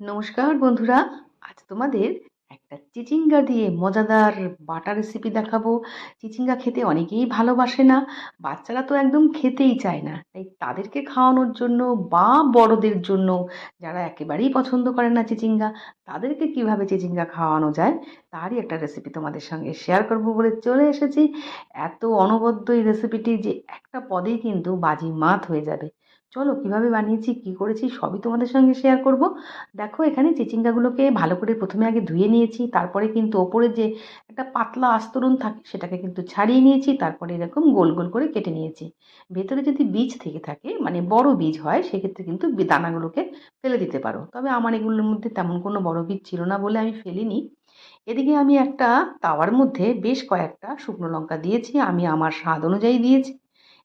নমস্কার বন্ধুরা, আজ তোমাদের একটা চিচিঙ্গা দিয়ে মজাদার বাটা রেসিপি দেখাবো। চিচিঙ্গা খেতে অনেকেই ভালোবাসে না, বাচ্চারা তো একদম খেতেই চায় না। তাই তাদেরকে খাওয়ানোর জন্য বা বড়দের জন্য যারা একেবারেই পছন্দ করে না চিচিঙ্গা, তাদেরকে কীভাবে চিচিঙ্গা খাওয়ানো যায়, তারই একটা রেসিপি তোমাদের সঙ্গে শেয়ার করব বলে চলে এসেছি। এত অনবদ্য এই রেসিপিটি যে একটা পদেই কিন্তু বাজি মাত হয়ে যাবে। চলো কীভাবে বানিয়েছি, কি করেছি সবই তোমাদের সঙ্গে শেয়ার করব। দেখো এখানে চিচিঙ্গাগুলোকে ভালো করে প্রথমে আগে ধুয়ে নিয়েছি, তারপরে কিন্তু ওপরে যে একটা পাতলা আস্তরণ থাকে সেটাকে কিন্তু ছাড়িয়ে নিয়েছি, তারপরে এরকম গোল গোল করে কেটে নিয়েছি। ভেতরে যদি বীজ থেকে থাকে মানে বড় বীজ হয়, সেক্ষেত্রে কিন্তু দানাগুলোকে ফেলে দিতে পারো। তবে আমার এগুলোর মধ্যে তেমন কোনো বড় বীজ ছিল না বলে আমি ফেলিনি। এদিকে আমি একটা তাওয়ার মধ্যে বেশ কয়েকটা শুকনো লঙ্কা দিয়েছি, আমি আমার স্বাদ অনুযায়ী দিয়েছি।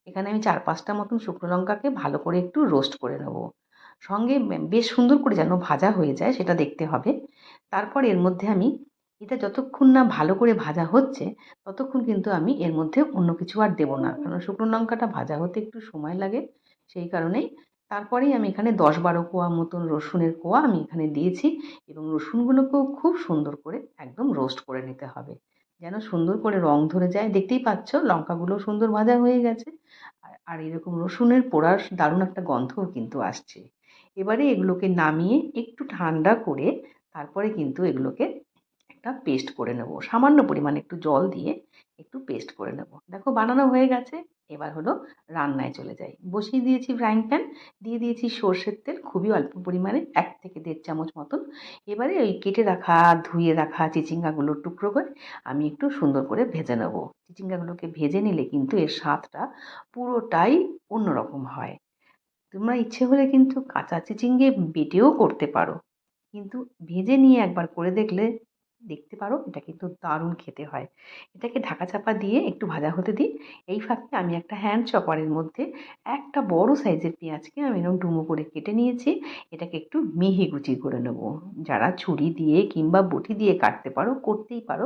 এখানে আমি চার পাঁচটা মতন শুকনো লঙ্কাকে ভালো করে একটু রোস্ট করে নেব। সঙ্গে বেশ সুন্দর করে যেন ভাজা হয়ে যায় সেটা দেখতে হবে। তারপর এর মধ্যে আমি, এটা যতক্ষণ না ভালো করে ভাজা হচ্ছে, ততক্ষণ কিন্তু আমি এর মধ্যে অন্য কিছু আর দেবো না। কারণ শুকনো লঙ্কাটা ভাজা হতে একটু সময় লাগে, সেই কারণেই। তারপরেই আমি এখানে দশ বারো কোয়া মতন রসুনের কোয়া আমি এখানে দিয়েছি এবং রসুনগুলোকেও খুব সুন্দর করে একদম রোস্ট করে নিতে হবে। যেন সুন্দর করে রং ধরে যায়। দেখতেই পাচ্ছ, লঙ্কাগুলো সুন্দর ভাজা হয়ে গেছে। আর এরকম রসুনের পোড়ার দারুণ একটা গন্ধও কিন্তু আসছে। এবারে এগুলোকে নামিয়ে একটু ঠান্ডা করে তারপরে কিন্তু এগুলোকে একটা পেস্ট করে নেব। সামান্য পরিমাণে একটু জল দিয়ে একটু পেস্ট করে নেব। দেখো বানানো হয়ে গেছে, এবার হলো রান্নায় চলে যাই। বসিয়ে দিয়েছি ফ্রাইং প্যান দিয়ে দিয়েছি সর্ষের তেল, খুবই অল্প পরিমাণে, এক থেকে দেড় চামচ মতন। এবারে ওই কেটে রাখা, ধুয়ে রাখা চিচিঙ্গাগুলোর টুকরো করে আমি একটু সুন্দর করে ভেজে নেব। চিচিঙ্গাগুলোকে ভেজে নিলে কিন্তু এর স্বাদটা পুরোটাই অন্যরকম হয়। তোমরা ইচ্ছে হলে কিন্তু কাঁচা চিচিঙ্গে বেটেও করতে পারো। কিন্তু ভেজে নিয়ে একবার করে দেখলে দেখতে পারো, এটা কিন্তু দারুণ খেতে হয়। এটাকে ঢাকা চাপা দিয়ে একটু ভাজা হতে দিই এই ফাঁকে আমি একটা হ্যান্ড চপারের মধ্যে একটা বড় সাইজের পেঁয়াজকে আমি এরকম ডুমো করে কেটে নিয়েছি। এটাকে একটু মিহি কুচি করে নেব। যারা ছুরি দিয়ে কিংবা বটি দিয়ে কাটতে পারো, করতেই পারো।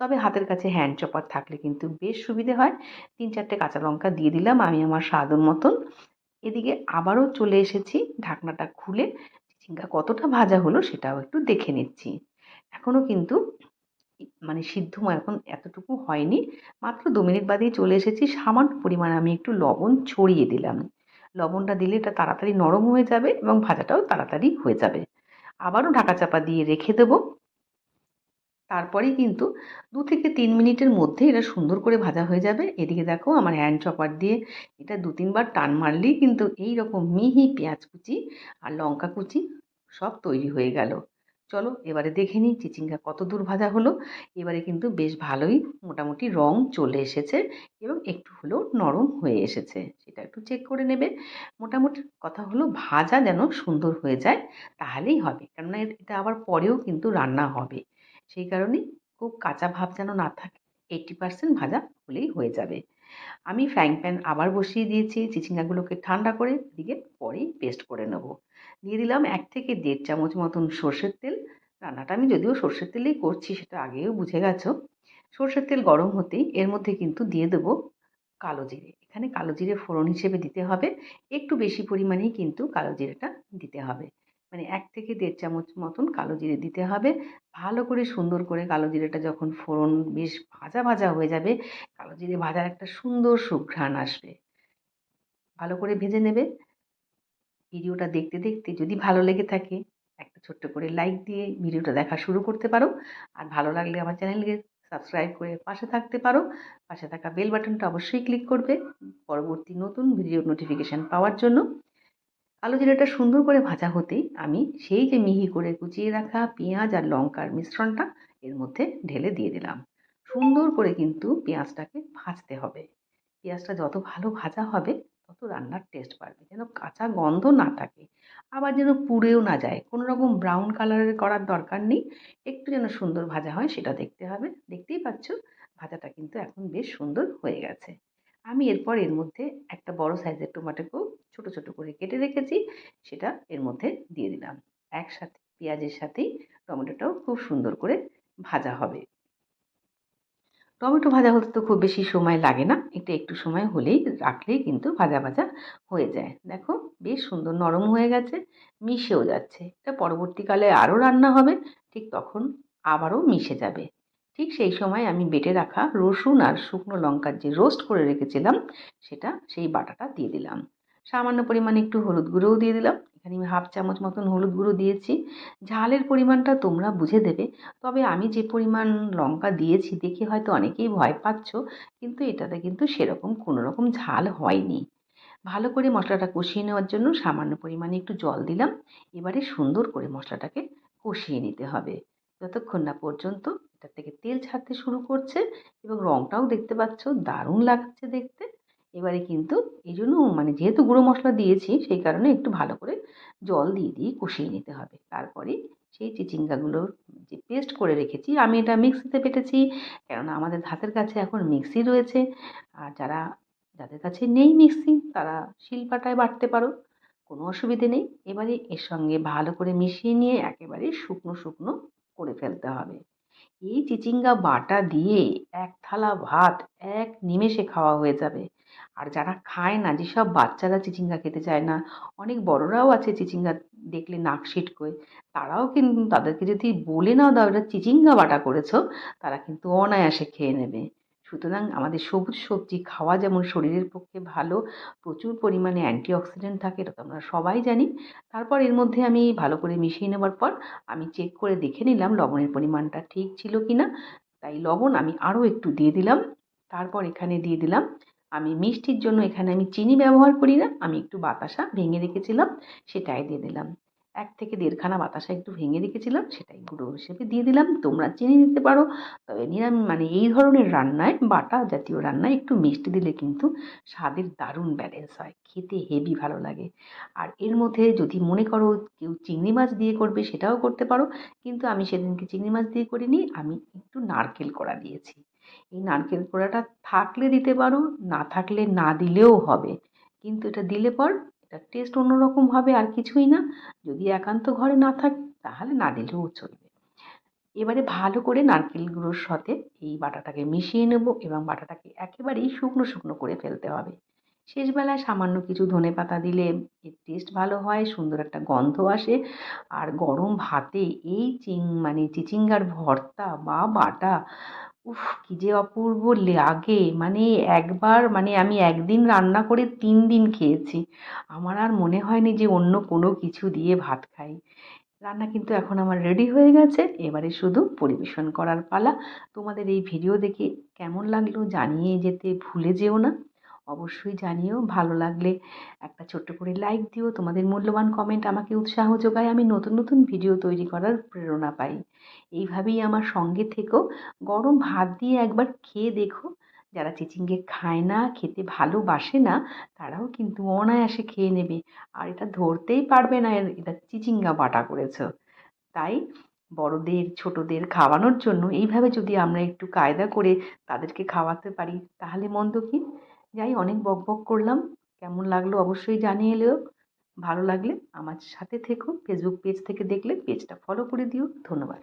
তবে হাতের কাছে হ্যান্ড চপার থাকলে কিন্তু বেশ সুবিধে হয়। তিন চারটে কাঁচা লঙ্কা দিয়ে দিলাম আমি আমার স্বাদ মতন। এদিকে আবারও চলে এসেছি, ঢাকনাটা খুলে। চিচিঙ্গা কতটা ভাজা হলো সেটাও একটু দেখে নিচ্ছি। এখনও কিন্তু মানে সিদ্ধ এখন এতটুকু হয়নি। মাত্র দু মিনিট বাদেই চলে এসেছি। সামান্য পরিমাণে আমি একটু লবণ ছড়িয়ে দিলাম। লবণটা দিলে এটা তাড়াতাড়ি নরম হয়ে যাবে এবং ভাজাটাও তাড়াতাড়ি হয়ে যাবে। আবারও ঢাকা চাপা দিয়ে রেখে দেবো। তারপরেই কিন্তু দু থেকে তিন মিনিটের মধ্যে এটা সুন্দর করে ভাজা হয়ে যাবে। এদিকে দেখো আমার হ্যান্ড চপার দিয়ে এটা দু তিনবার টান মারলেই কিন্তু এই রকম মিহি পেঁয়াজ কুচি আর লঙ্কা কুচি সব তৈরি হয়ে গেল। চলো এবারে দেখে নিই চিচিঙ্গা কত দূর ভাজা হলো। এবারে কিন্তু বেশ ভালোই মোটামুটি রং চলে এসেছে এবং একটু হলেও নরম হয়ে এসেছে। সেটা একটু চেক করে নেবে। মোটামুটি কথা হলো ভাজা যেন সুন্দর হয়ে যায় তাহলেই হবে। কেননা এটা আবার পরেও কিন্তু রান্না হবে। সেই কারণে খুব কাঁচা ভাব যেন না থাকে এইটি পার্সেন্ট ভাজা হলেই হয়ে যাবে। আমি ফ্রাইং প্যান আবার বসিয়ে দিয়েছি, চিচিঙ্গাগুলোকে ঠান্ডা করে দিকে পরেই পেস্ট করে নেব। দিয়ে দিলাম এক থেকে দেড় চামচ মতন সর্ষের তেল। রান্নাটা আমি যদিও সর্ষের তেলেই করছি, সেটা আগেও বুঝে গেছো। সর্ষের তেল গরম হতেই এর মধ্যে কিন্তু দিয়ে দেবো কালো জিরে। এখানে কালো জিরে ফোড়ন হিসেবে দিতে হবে, একটু বেশি পরিমাণেই কিন্তু কালো জিরেটা দিতে হবে। মানে এক থেকে দেড় চামচ মতন কালো জিরে দিতে হবে। ভালো করে সুন্দর করে কালো জিরেটা যখন ফোড়ন বেশ ভাজা ভাজা হয়ে যাবে, কালো জিরে ভাজার একটা সুন্দর সুঘ্রাণ আসবে। ভালো করে ভেজে নেবে। ভিডিওটা দেখতে দেখতে যদি ভালো লেগে থাকে একটা ছোট্ট করে লাইক দিয়ে ভিডিওটা দেখা শুরু করতে পারো। আর ভালো লাগলে আমার চ্যানেলকে সাবস্ক্রাইব করে পাশে থাকতে পারো। পাশে থাকা বেল বাটনটা অবশ্যই ক্লিক করবে পরবর্তী নতুন ভিডিও নোটিফিকেশান পাওয়ার জন্য। কালো জিরাটা সুন্দর করে ভাজা হতেই আমি সেই যে মিহি করে কুচিয়ে রাখা পেঁয়াজ আর লঙ্কার মিশ্রণটা এর মধ্যে ঢেলে দিয়ে দিলাম। সুন্দর করে কিন্তু পেঁয়াজটাকে ভাজতে হবে। পেঁয়াজটা যত ভালো ভাজা হবে, তত রান্নার টেস্ট বাড়বে। যেন কাঁচা গন্ধ না থাকে। আবার যেন পুড়েও না যায়। কোনো রকম ব্রাউন কালারের করার দরকার নেই। একটু যেন সুন্দর ভাজা হয় সেটা দেখতে হবে। দেখতেই পাচ্ছ, ভাজাটা কিন্তু এখন বেশ সুন্দর হয়ে গেছে। আমি এরপর এর মধ্যে একটা বড় সাইজের টমেটোকেও ছোটো ছোটো করে কেটে রেখেছি, সেটা এর মধ্যে দিয়ে দিলাম। একসাথে, পেঁয়াজের সাথেই টমেটোটাও খুব সুন্দর করে ভাজা হবে। টমেটো ভাজা হতে তো খুব বেশি সময় লাগে না। এটা একটু সময় হলেই রাখলেই কিন্তু ভাজা ভাজা হয়ে যায়। দেখো, বেশ সুন্দর নরম হয়ে গেছে, মিশেও যাচ্ছে। এটা পরবর্তীকালে আরও রান্না হবে, ঠিক তখন আবারও মিশে যাবে। ঠিক সেই সময় আমি বেটে রাখা রসুন আর শুকনো লঙ্কার যে রোস্ট করে রেখেছিলাম, সেটা সেই বাটাটা দিয়ে দিলাম। সামান্য পরিমাণে একটু হলুদ গুঁড়োও দিয়ে দিলাম। এখানে আমি হাফ চামচ মতন হলুদ গুঁড়ো দিয়েছি। ঝালের পরিমাণটা তোমরা বুঝে দেবে। তবে আমি যে পরিমাণ লঙ্কা দিয়েছি, দেখে হয়তো অনেকেই ভয় পাচ্ছ, কিন্তু এটাতে কিন্তু সেরকম কোনো রকম ঝাল হয়নি। ভালো করে মশলাটা কষিয়ে নেওয়ার জন্য সামান্য পরিমাণে একটু জল দিলাম। এবারে সুন্দর করে মশলাটাকে কষিয়ে নিতে হবে। যতক্ষণ না পর্যন্ত এটা থেকে তেল ছাড়তে শুরু করছে এবং রঙটাও দেখতে পাচ্ছ, দারুণ লাগছে দেখতে। এবারে কিন্তু এই জন্য মানে যেহেতু গুঁড়ো মশলা দিয়েছি, সেই কারণে একটু ভালো করে জল দিয়ে দিয়ে কষিয়ে নিতে হবে। তারপরে সেই চিচিঙ্গাগুলোর যে পেস্ট করে রেখেছি, আমি এটা মিক্সিতে পেটেছি কেননা আমাদের হাতের কাছে এখন মিক্সি রয়েছে। আর যারা, যাদের কাছে নেই মিক্সি, তারা শিলপাটায় বাটতে পারো, কোনো অসুবিধে নেই। এবারে এর সঙ্গে ভালো করে মিশিয়ে নিয়ে একেবারে শুকনো শুকনো করে ফেলতে হবে। এই চিচিঙ্গা বাটা দিয়ে এক থালা ভাত এক নিমেষে খাওয়া হয়ে যাবে। আর যারা খায় না, যেসব বাচ্চারা চিচিঙ্গা খেতে চায় না, অনেক বড়রাও আছে চিচিঙ্গা দেখলে নাক সিটকোয়, তারাও কিন্তু তাদেরকে যদি বলে নাও দাও এটা চিচিঙ্গা বাটা করেছ, তারা কিন্তু অনায়াসে খেয়ে নেবে। সুতরাং আমাদের সবুজ সবজি খাওয়া যেমন শরীরের পক্ষে ভালো, প্রচুর পরিমাণে অ্যান্টিঅক্সিডেন্ট থাকে এটা তো আমরা সবাই জানি। তারপর এর মধ্যে আমি ভালো করে মিশিয়ে নেবার পর আমি চেক করে দেখে নিলাম লবণের পরিমাণটা ঠিক ছিল কি না তাই লবণ আমি আরও একটু দিয়ে দিলাম, তারপর এখানে দিয়ে দিলাম আমি মিষ্টির জন্য এখানে আমি চিনি ব্যবহার করি না, আমি একটু বাতাসা ভেঙে রেখেছিলাম, সেটাই দিয়ে দিলাম। এক থেকে দেড়খানা বাতাসা একটু ভেঙে রেখেছিলাম, সেটাই গুঁড়ো হিসেবে দিয়ে দিলাম। তোমরা চিনি দিতে পারো, তবে নিরামিষ মানে এই ধরনের রান্নায়, বাটা জাতীয় রান্নায় একটু মিষ্টি দিলে কিন্তু স্বাদের দারুণ ব্যালেন্স হয়, খেতে হেভি ভালো লাগে। আর এর মধ্যে যদি মনে করো কেউ চিংড়ি মাছ দিয়ে করবে, সেটাও করতে পারো, কিন্তু আমি সেদিনকে চিংড়ি মাছ দিয়ে করিনি, আমি একটু নারকেল কোড়া দিয়েছি। এই নারকেল কোড়াটা থাকলে দিতে পারো, না থাকলে না দিলেও হবে। কিন্তু এটা দিলে পর এটা টেস্ট অন্যরকম হবে আর কিছুই না। যদি একান্ত ঘরে না থাকে, তাহলে না দিলেও চলবে। এবারে ভালো করে নারকেল গুঁড়োর সাথে এই বাটাটাকে মিশিয়ে নেব এবং বাটাটাকে একেবারেই শুকনো শুকনো করে ফেলতে হবে। শেষবেলায় সামান্য কিছু ধনে পাতা দিলে এর টেস্ট ভালো হয়, সুন্দর একটা গন্ধ আসে। আর গরম ভাতে এই চিং মানে চিচিঙ্গার ভর্তা বা বাটা উফ, কী যে অপূর্ব লাগে। মানে একবার মানে আমি একদিন রান্না করে তিন দিন খেয়েছি। আমার আর মনে হয়নি যে অন্য কোনো কিছু দিয়ে ভাত খাই। রান্না কিন্তু এখন আমার রেডি হয়ে গেছে। এবারে শুধু পরিবেশন করার পালা। তোমাদের এই ভিডিও দেখে কেমন লাগল জানিয়ে যেতে ভুলে যেও না। অবশ্যই জানিও। ভালো লাগলে একটা ছোট্ট করে লাইক দিও। তোমাদের মূল্যবান কমেন্ট আমাকে উৎসাহ যোগায় আমি নতুন নতুন ভিডিও তৈরি করার প্রেরণা পাই। এইভাবেই আমার সঙ্গে থেকেও গরম ভাত দিয়ে একবার খেয়ে দেখো। যারা চিচিঙ্গে খায় না, খেতে ভালোবাসে না, তারাও কিন্তু অনায়াসে খেয়ে নেবে। আর এটা ধরতেই পারবে না এটা চিচিঙ্গা বাটা করেছ। তাই বড়দের, ছোটদের খাওয়ানোর জন্য এইভাবে যদি আমরা একটু কায়দা করে তাদেরকে খাওয়াতে পারি, তাহলে মন্দ কি? যাই অনেক বক বক করলাম। কেমন লাগল অবশ্যই জানিয়ে এলেও। ভালো লাগলে আমার সাথে থেকো ফেসবুক পেজ থেকে দেখলে পেজটা ফলো করে দিও। ধন্যবাদ।